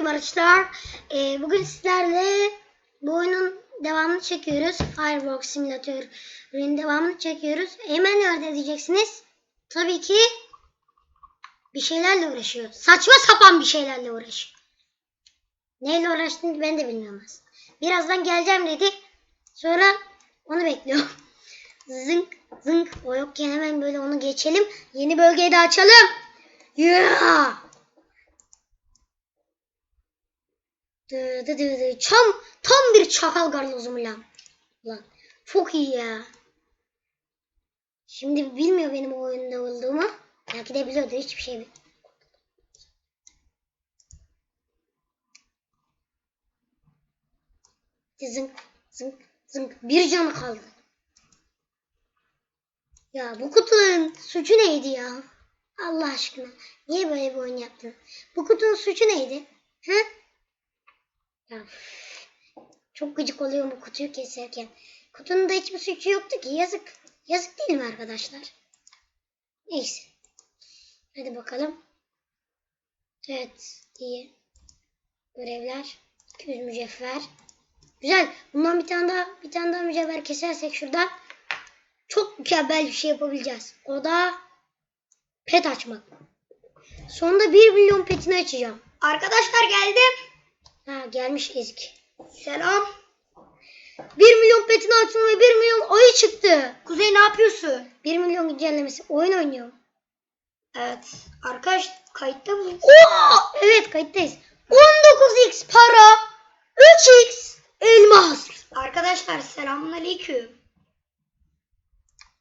Arkadaşlar. Ee, bugün sizlerle bu oyunun devamını çekiyoruz. Firewalk Simulator'ın devamını çekiyoruz. Hemen nerede diyeceksiniz? Tabii ki bir şeylerle uğraşıyor. Saçma sapan bir şeylerle uğraşıyor. Neyle uğraştığını ben de bilmiyorum aslında. Birazdan geleceğim dedi. Sonra onu bekliyorum. Zınk zınk. O yokken hemen böyle onu geçelim. Yeni bölgeyi de açalım. Yeah! Dı dı dı dı. Tam, tam bir çakal garlozum lan. Lan çok iyi ya. Şimdi bilmiyor benim o oyunda olduğumu. Belki de biliyordur hiçbir şey bilmiyor. Zınk zınk zınk. Bir canı kaldı. Ya bu kutunun suçu neydi ya? Allah aşkına. Niye böyle bir oyun yaptın? Bu kutunun suçu neydi? He? Ya çok gıcık oluyorum bu kutuyu keserken. Kutunun da hiçbir suçu yoktu ki. Yazık. Yazık değil mi arkadaşlar? Neyse. Hadi bakalım. Evet. iyi. Görevler. 200 mücevher. Güzel. Bundan bir tane daha bir tane daha mücevher kesersek şuradan çok mükemmel bir şey yapabileceğiz. O da pet açmak. Sonunda 1 milyon petini açacağım. Arkadaşlar geldim. Ha gelmiş Ezik. Selam. 1 milyon petini açtım ve 1 milyon ayı çıktı. Kuzey ne yapıyorsun? 1 milyon güncellemesi. Oyun oynuyorum. Evet. Arkadaş kayıtta mıyız? Oo! Evet kayıttayız. 19x para. 3x elmas. Arkadaşlar selamünaleyküm.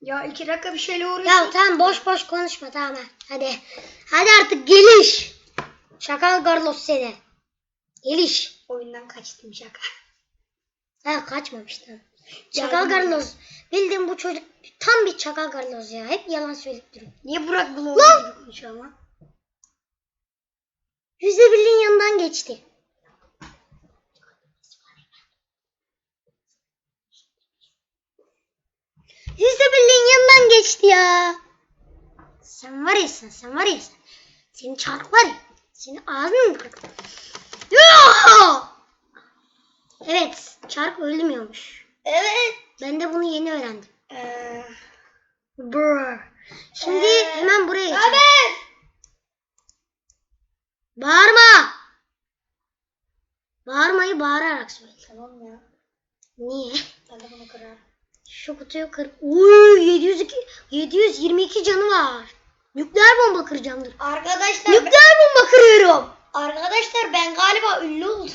Ya iki dakika bir şeyle Ya uğraşıyorum. tamam boş boş konuşma tamam hadi. Hadi artık geliş. Şakal Carlos seni. Geliş. Oyundan kaçtım şaka. Ha kaçmamıştın. Çakal Yardım Carlos. Bildiğin bu çocuk tam bir çakal Carlos ya. Hep yalan söyleyip duruyor. Niye Burak Blog'u gibi konuşuyor ama? Yüzde birliğin yanından geçti. Yüzde birliğin yanından geçti ya. Sen var ya sen, sen var ya sen. Senin çark var ya. Senin ağzını mı kırık? Evet, çark ölmüyormuş. Evet. Ben de bunu yeni öğrendim. Ee, Brr. Şimdi Ee, hemen buraya geçelim. haber. Bağırma. Bağırmayı bağırarak söyle. Tamam ya. Niye? Ben de bunu kırarım. Şu kutuyu kır. Uy 702 722 canı var. Nükleer bomba kıracağımdır. Arkadaşlar ben, Nükleer bomba kırıyorum. Arkadaşlar ben galiba ünlü oldum.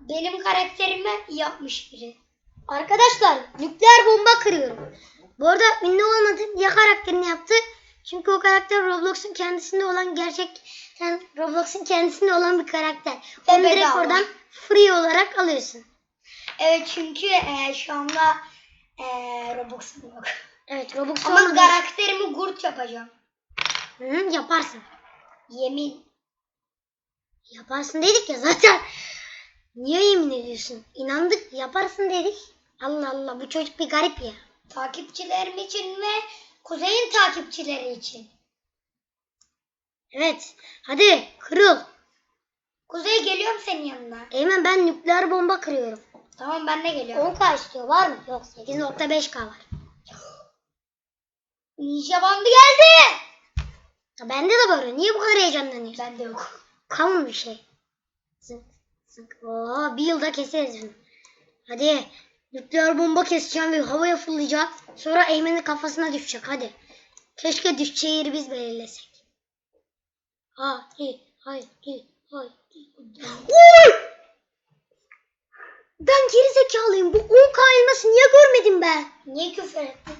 Benim karakterimi yapmış biri. Arkadaşlar nükleer bomba kırıyorum. Bu arada ünlü olmadım ya karakterini yaptı. Çünkü o karakter Roblox'un kendisinde olan gerçekten Roblox'un kendisinde olan bir karakter. Ve Onu direkt bedava. oradan free olarak alıyorsun. Evet çünkü e, şu anda e, Robux'um yok. Evet Roblox Ama olmadığı- karakterimi Gurt yapacağım. Hı, yaparsın. Yemin. Yaparsın dedik ya zaten. Niye yemin ediyorsun? İnandık yaparsın dedik. Allah Allah bu çocuk bir garip ya. Takipçilerim için ve Kuzey'in takipçileri için. Evet hadi kırıl. Kuzey geliyorum senin yanına. Eymen ben nükleer bomba kırıyorum. Tamam ben de geliyorum. 10k istiyor var mı? Yok 8.5k var. Ninja bandı geldi. Ya bende de var. Niye bu kadar heyecanlanıyorsun? Bende yok. Kalın bir şey. Zınk zınk. Oo, bir yılda keseriz bunu. Hadi. Nükleer bomba keseceğim ve havaya fırlayacak. Sonra Eymen'in kafasına düşecek. Hadi. Keşke düşeceği yeri biz belirlesek. Hadi. Hadi. Hadi. Oy! Ben geri zekalıyım. Bu 10k elması niye görmedim ben? Niye küfür ettin?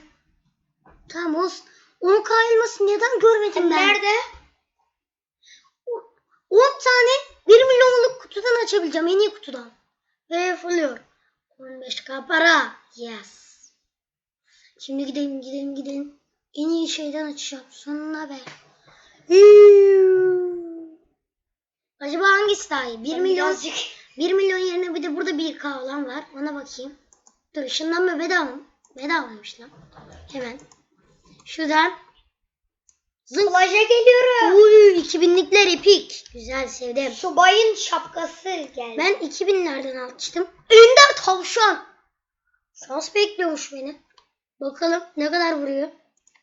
Tamam olsun. 10k elması neden görmedim ben? Nerede? 10 tane 1 milyonluk kutudan açabileceğim. En iyi kutudan. Ve fırlıyor. 15k para. Yes. Şimdi gidelim gidelim gidelim. En iyi şeyden açacağım. Sonuna ver. Hüüü. Acaba hangisi daha iyi? 1 Ben milyon birazcık 1 milyon yerine bir de burada 1k olan var. Ona bakayım. Dur ışınlanma bedava mı? Bedavaymış lan. Hemen. Şuradan Zınk. Plaja geliyorum. Uy 2000'likler epik. Güzel sevdim. Subayın şapkası geldi. Ben 2000'lerden almıştım. Ender tavşan. Şans bekliyormuş beni. Bakalım ne kadar vuruyor.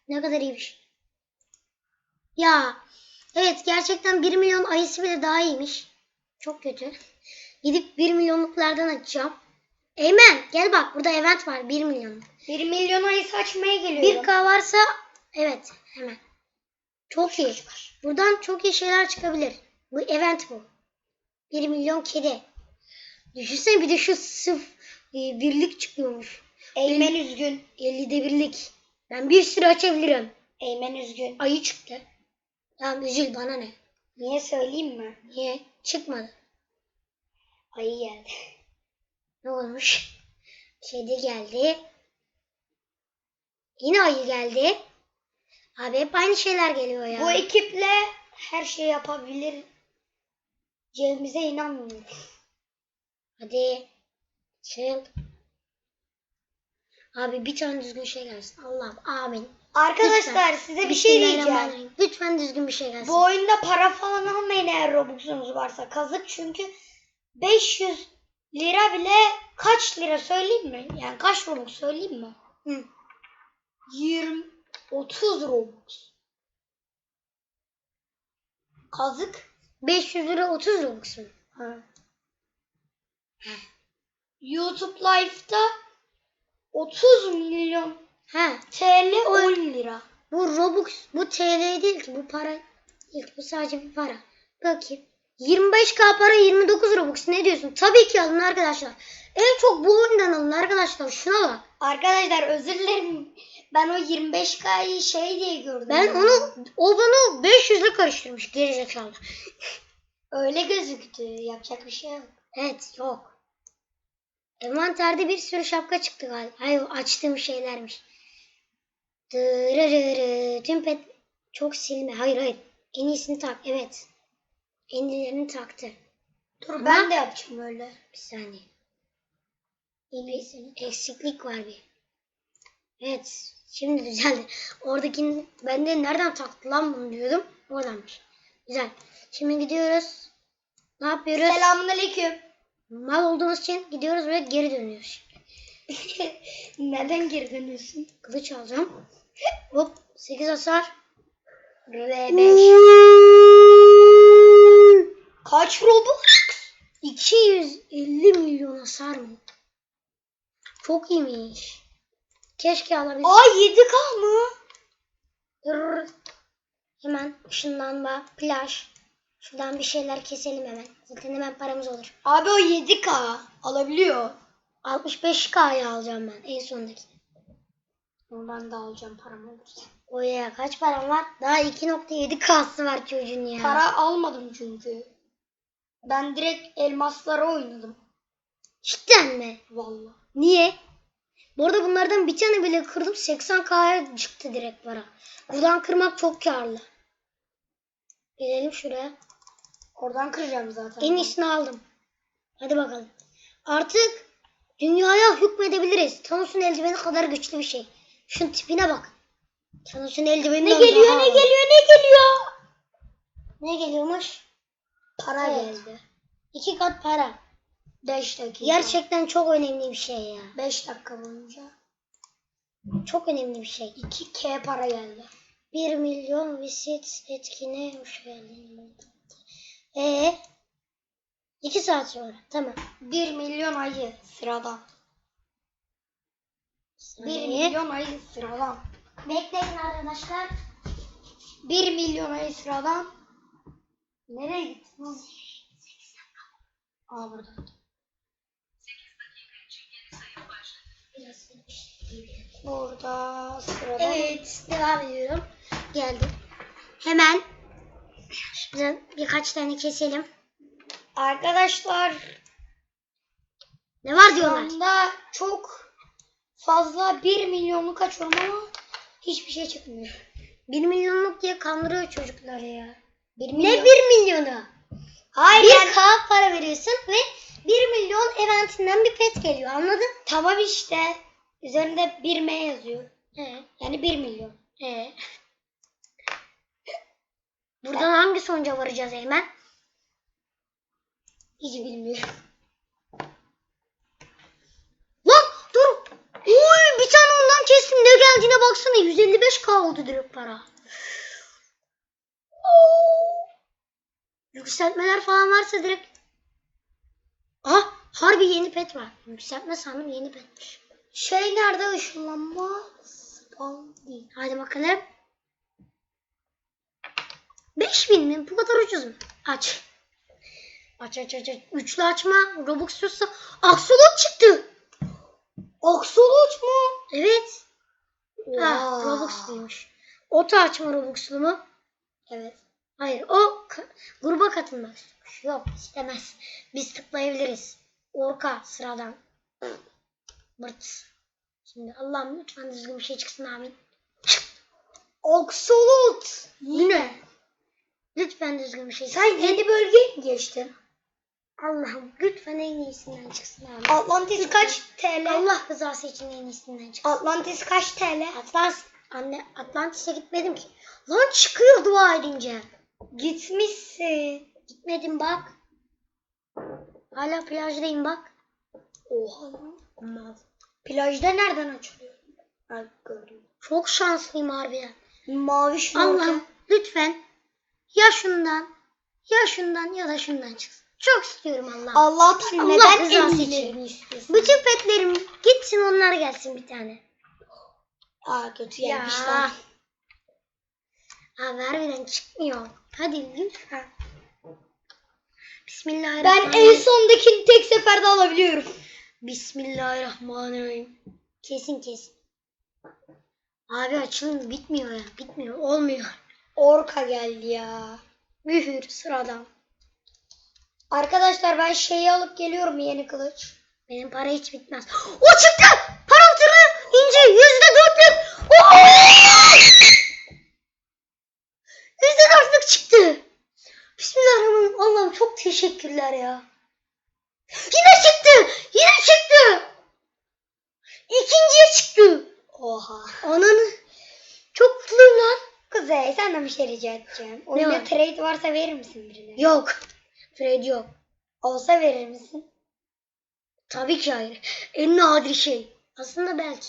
Ne kadar iyiymiş. Ya evet gerçekten 1 milyon ayısı bile daha iyiymiş. Çok kötü. Gidip 1 milyonluklardan açacağım. Eymen gel bak burada event var 1 milyon. 1 milyon ayı saçmaya geliyorum. 1K varsa evet hemen. Çok iyi. Buradan çok iyi şeyler çıkabilir. Bu event bu. 1 milyon kedi. Düşünsene bir de şu sıf e, birlik çıkıyormuş. Eymen üzgün. 50'de birlik. Ben bir sürü açabilirim. Eymen üzgün. Ayı çıktı. Tamam üzül bana ne? Niye söyleyeyim mi? Niye? Çıkmadı. Ayı geldi. Ne olmuş? Kedi geldi. Yine ayı geldi. Abi hep aynı şeyler geliyor ya. Bu ekiple her şey yapabilir. Cemimize inanmıyorum. Hadi. Çık. Abi bir tane düzgün şey gelsin. Allah'ım amin. Arkadaşlar size bir şey diyeceğim. Bismillahirrahmanirrahim. Lütfen düzgün bir şey gelsin. Bu oyunda para falan almayın eğer Robux'unuz varsa. Kazık çünkü 500 lira bile kaç lira söyleyeyim mi? Yani kaç Robux söyleyeyim mi? Hı. 20 30 Robux. Kazık 500 lira 30 Robux mu? Ha. YouTube Live'da 30 milyon Ha. TL 10 lira. Bu Robux, bu TL değil ki. Bu para değil. Bu sadece bir para. Bakayım. 25k para 29 Robux. Ne diyorsun? Tabii ki alın arkadaşlar. En çok bu oyundan alın arkadaşlar. Şuna bak. Arkadaşlar özür dilerim. Ben o 25K'yı şey diye gördüm. Ben onu, o bana 500 ile karıştırmış. Gerizekalı. öyle gözüktü. Yapacak bir şey yok. Evet yok. Envanterde bir sürü şapka çıktı galiba. Hayır açtığım şeylermiş. Dırırırı. Tüm pet çok silme. Hayır hayır. En iyisini tak. Evet. En iyilerini taktı. Dur Ama- ben de yapacağım öyle. Bir saniye. Bir eksiklik var bir. Evet. Şimdi düzeldi. Oradakini ben de nereden taktı lan bunu diyordum. Oradanmış. Güzel. Şimdi gidiyoruz. Ne yapıyoruz? Selamünaleyküm. Mal olduğumuz için gidiyoruz ve geri dönüyoruz. Neden geri dönüyorsun? Kılıç alacağım. Hop 8 hasar. Ve 5. Kaç Robux? 250 milyon hasar mı? Çok iyiymiş. Keşke alabilsem. Aa 7K mı? Dur. Hemen ışınlanma, plaj. Şuradan bir şeyler keselim hemen. Zaten hemen paramız olur. Abi o 7K. Alabiliyor. 65K'yı alacağım ben en sondaki. Ben de alacağım param olursa. O ya kaç param var? Daha 2.7K'sı var çocuğun ya. Para almadım çünkü. Ben direkt elmaslara oynadım. Cidden mi? Vallahi. Niye? Bu arada bunlardan bir tane bile kırdım 80K'ya çıktı direkt para. Buradan kırmak çok karlı. Gelelim şuraya. Oradan kıracağım zaten. En iyisini aldım. Hadi bakalım. Artık dünyaya hükmedebiliriz. Thanos'un eldiveni kadar güçlü bir şey. Şunun tipine bak. Thanos'un eldiveni Ne geliyor ne geliyor ne geliyor? Ne geliyormuş? Para Evet. geldi. İki kat para. 5 dakika. Gerçekten çok önemli bir şey ya. 5 dakika boyunca Çok önemli bir şey. 2K para geldi. 1 milyon visit etkine hoş geldin. Ee, 2 saat sonra. Tamam. 1 milyon ayı sıradan. 1 Saniye. milyon ayı sıradan. Bekleyin arkadaşlar. 1 milyon ayı sıradan. Nereye gittiniz? Aa burada. Biraz Burada sıradan. Evet, devam ediyorum. Geldim. Hemen şuradan birkaç tane keselim. Arkadaşlar Ne var diyorlar? anda çok fazla 1 milyonluk açıyorum ama hiçbir şey çıkmıyor. 1 milyonluk diye kandırıyor çocukları ya. 1 Ne milyon. 1 milyonu? Hayır 1 yani- K para veriyorsun ve 1 milyon eventinden bir pet geliyor anladın? Tamam işte. Üzerinde 1 M yazıyor. He. Yani 1 milyon. He. Buradan hangi sonuca varacağız Eymen? Hiç bilmiyorum. Lan dur. Oy bir tane ondan kestim. Ne geldiğine baksana. 155k oldu direkt para. Yükseltmeler falan varsa direkt. Ah harbi yeni pet var. Yükseltme sandım yeni petmiş. Şey nerede ışınlanma? Spawn değil. Hadi bakalım. 5000 mi? Bu kadar ucuz mu? Aç. Aç aç aç. aç. Üçlü açma. Robux'suzsa. Aksolot çıktı. Axolotl mu? Evet. Ha, Wow. Robux'luymuş. Oto açma Robux'lu mu? Evet. Hayır. O ka- gruba katılmak istiyormuş. Yok istemez. Biz tıklayabiliriz. Orka sıradan. Bırt. Şimdi Allah'ım lütfen düzgün bir şey çıksın amin. Axolotl. Bu ne? Lütfen düzgün bir şey çıksın. Sen yeni bölgeye mi geçtin? Allah'ım lütfen en iyisinden çıksın abi. Atlantis kaç TL? Allah rızası için en iyisinden çıksın. Atlantis kaç TL? Atlas, anne Atlantis'e gitmedim ki. Lan çıkıyor dua edince. Gitmişsin. Gitmedim bak. Hala plajdayım bak. Oha. Mal. Plajda nereden açılıyor? Ha, gördüm. Çok şanslıyım harbiden. Mavi şnorkel. Lütfen ya şundan ya şundan ya da şundan çıksın. Çok istiyorum Allah'ım. Allah'tan Allah neden rızası için. Bütün petlerim gitsin onlar gelsin bir tane. Aa kötü Ya. gelmiş Abi harbiden çıkmıyor. Hadi lütfen. Ben Bismillahirrahmanirrahim. en sondakini tek seferde alabiliyorum. Bismillahirrahmanirrahim. Kesin kesin. Abi açılım bitmiyor ya. Bitmiyor. Olmuyor. Orka geldi ya. Mühür sıradan. Arkadaşlar ben şeyi alıp geliyorum yeni kılıç. Benim para hiç bitmez. O çıktı. Parıltılı ince yüzde dörtlük. Oo! Yüzde dörtlük çıktı. Bismillahirrahmanirrahim. Allah'ım çok teşekkürler ya. Yine çıktı. Yine çıktı. İkinciye çıktı. Oha. Ananı. Çok mutluyum lan. Kuzey senden bir şey rica edeceğim. Oyunda var? trade varsa verir misin birine? Yok. Fred yok. Olsa verir misin? Tabii ki hayır. En nadir şey. Aslında belki.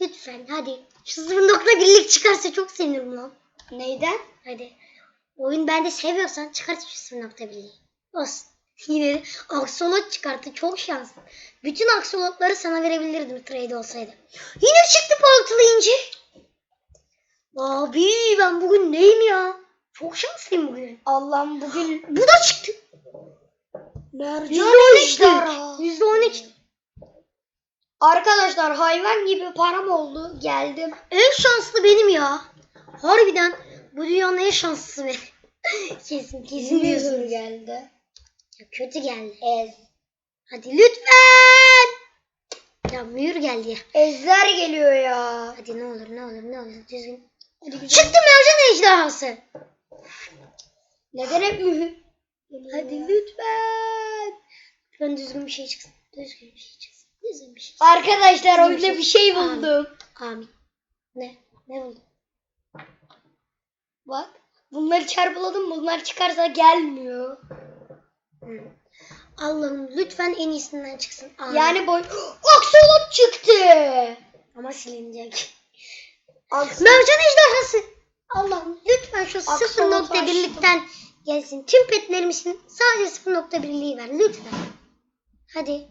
Lütfen hadi. Şu 0.1'lik çıkarsa çok sevinirim lan. Neyden? Hadi. Oyun bende seviyorsan çıkart şu 0.1'liği. Yine aksolot çıkarttı. Çok şanslı. Bütün aksolotları sana verebilirdim trade olsaydı. Yine çıktı parıltılı inci. Abi ben bugün neyim ya? Çok şanslıyım bugün. Allah'ım bugün Bu da çıktı. mercan %13'tü. ejderha. %13. Arkadaşlar hayvan gibi param oldu. Geldim. En şanslı benim ya. Harbiden bu dünyanın en şanslısı benim. kesin kesin Mühür diyorsunuz. geldi. Ya kötü geldi. Ez. Hadi lütfen. Ya mühür geldi ya. Ezler geliyor ya. Hadi ne olur ne olur ne olur düzgün. Hadi güzel. Çıktı mercan ejderhası. Neden hep mühür? Hadi lütfen. Lütfen düzgün bir şey çıksın. Düzgün bir şey çıksın. Düzgün bir şey çıksın. Arkadaşlar Düzgün oyunda bir şey buldum. Amin. Ne? Ne oldu? Bak. Bunları çarpıladım. Bunlar çıkarsa gelmiyor. Hı. Allah'ım lütfen en iyisinden çıksın. Amin. Yani boy... Aksolot çıktı. ama silinecek. Aks- Mercan ejderhası. Allah'ım lütfen şu Aksolot 0.1'likten gelsin. Tüm petlerimizin sadece 0.1'liği ver lütfen. Hadi.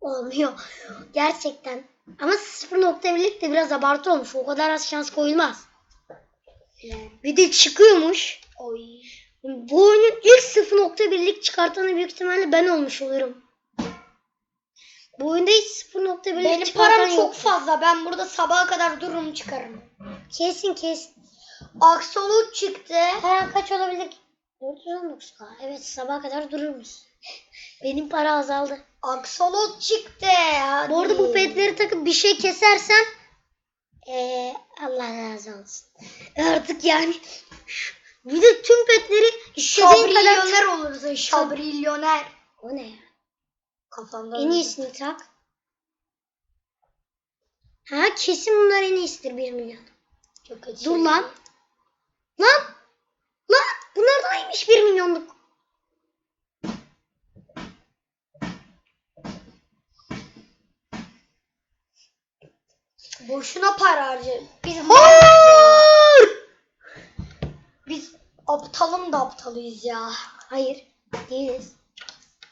Olmuyor. Gerçekten. Ama 0.1'lik de biraz abartı olmuş. O kadar az şans koyulmaz. Bir de çıkıyormuş. Oy. Bu oyunun ilk 0.1'lik çıkartanı büyük ihtimalle ben olmuş olurum. Bu oyunda hiç 0.1'lik Benim çıkartan param çok yok. fazla. Ben burada sabaha kadar dururum çıkarım. Kesin kesin. Aksolot çıktı. Paran kaç olabilir? ki? 419k. Evet sabaha kadar dururmuş. Benim para azaldı. Aksolot çıktı. Hadi. Bu arada bu petleri takıp bir şey kesersen eee Allah razı olsun. Artık yani bir de tüm petleri istediğin kadar Şabrilyoner olursun. Şabrilyoner. O ne ya? Kafamda. En iyisini tak. Ha kesin bunlar en iyisidir 1 milyon. Çok kötü. Dur lan. Lan! Lan! Bunlar da neymiş 1 milyonluk? Boşuna para harcı. Biz Hayır! Biz aptalım da aptalıyız ya. Hayır. Değiliz.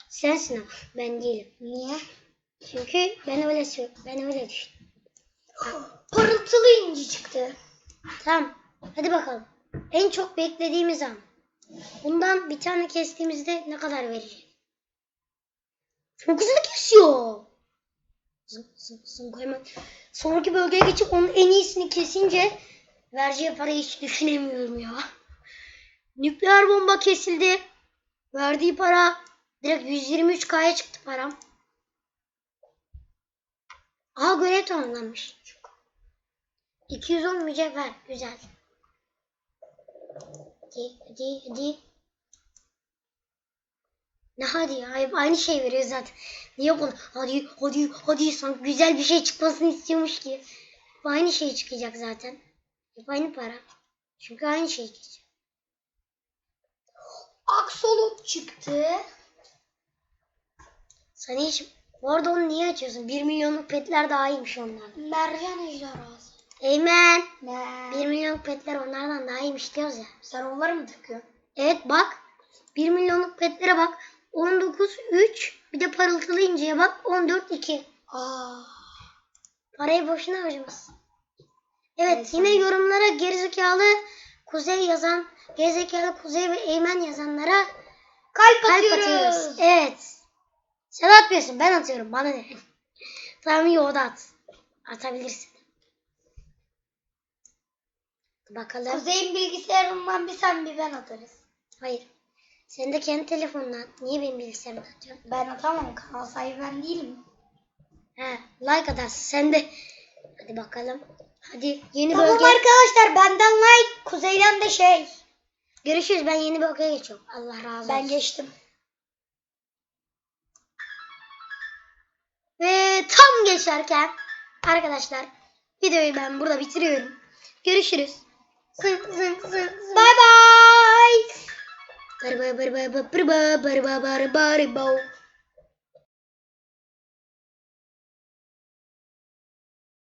Sensin ama. Ben değilim. Niye? Çünkü ben öyle ben öyle düşündüm. Parıltılı inci çıktı. Tamam. Hadi bakalım. En çok beklediğimiz an. Bundan bir tane kestiğimizde ne kadar verecek? Çok hızlı kesiyor. Zın zın zın hemen. Sonraki bölgeye geçip onun en iyisini kesince vereceği parayı hiç düşünemiyorum ya. Nükleer bomba kesildi. Verdiği para direkt 123K'ya çıktı param. Aa görev tamamlanmış. 210 mücevher. Güzel. Hadi hadi hadi. Ne hadi ya? Hep aynı şey veriyor zaten. Niye bunu? Hadi hadi hadi sanki güzel bir şey çıkmasını istiyormuş ki. Hep aynı şey çıkacak zaten. Hep aynı para. Çünkü aynı şey geçiyor. Aksolot çıktı. Sana hiç... Bu arada onu niye açıyorsun? 1 milyonluk petler daha iyiymiş onlardan. Mercan ejderhası. Eymen. Ne? 1 milyonluk petler onlardan daha iyiymiş diyoruz ya. Sen onları mı takıyorsun? Evet bak. 1 milyonluk petlere bak. 19 3 bir de parıltılı inceye bak 14 2. Aa. Parayı boşuna harcamışsın. Evet Neyse. yine yorumlara gerizekalı Kuzey yazan, gerizekalı Kuzey ve Eymen yazanlara Kalp, kalp atıyoruz. atıyoruz. Evet. Sen atmıyorsun ben atıyorum bana ne. tamam iyi o da at. Atabilirsin. Bakalım. Kuzey'in bilgisayarından bir sen bir ben atarız. Hayır. Sen de kendi telefonuna at. Niye benim bilgisayarıma atıyorsun? Ben atamam. Kanal sahibi ben değilim. He, like atarsın sen de. Hadi bakalım. Hadi yeni Tamam bölge. arkadaşlar benden like. Kuzey'den de şey. Görüşürüz. Ben yeni bölgeye geçiyorum. Allah razı olsun. Ben geçtim. Ve tam geçerken arkadaşlar videoyu ben burada bitiriyorum. Görüşürüz. Zın zın zın zın. Bye bye. Barba barba barba barba barba barba barba.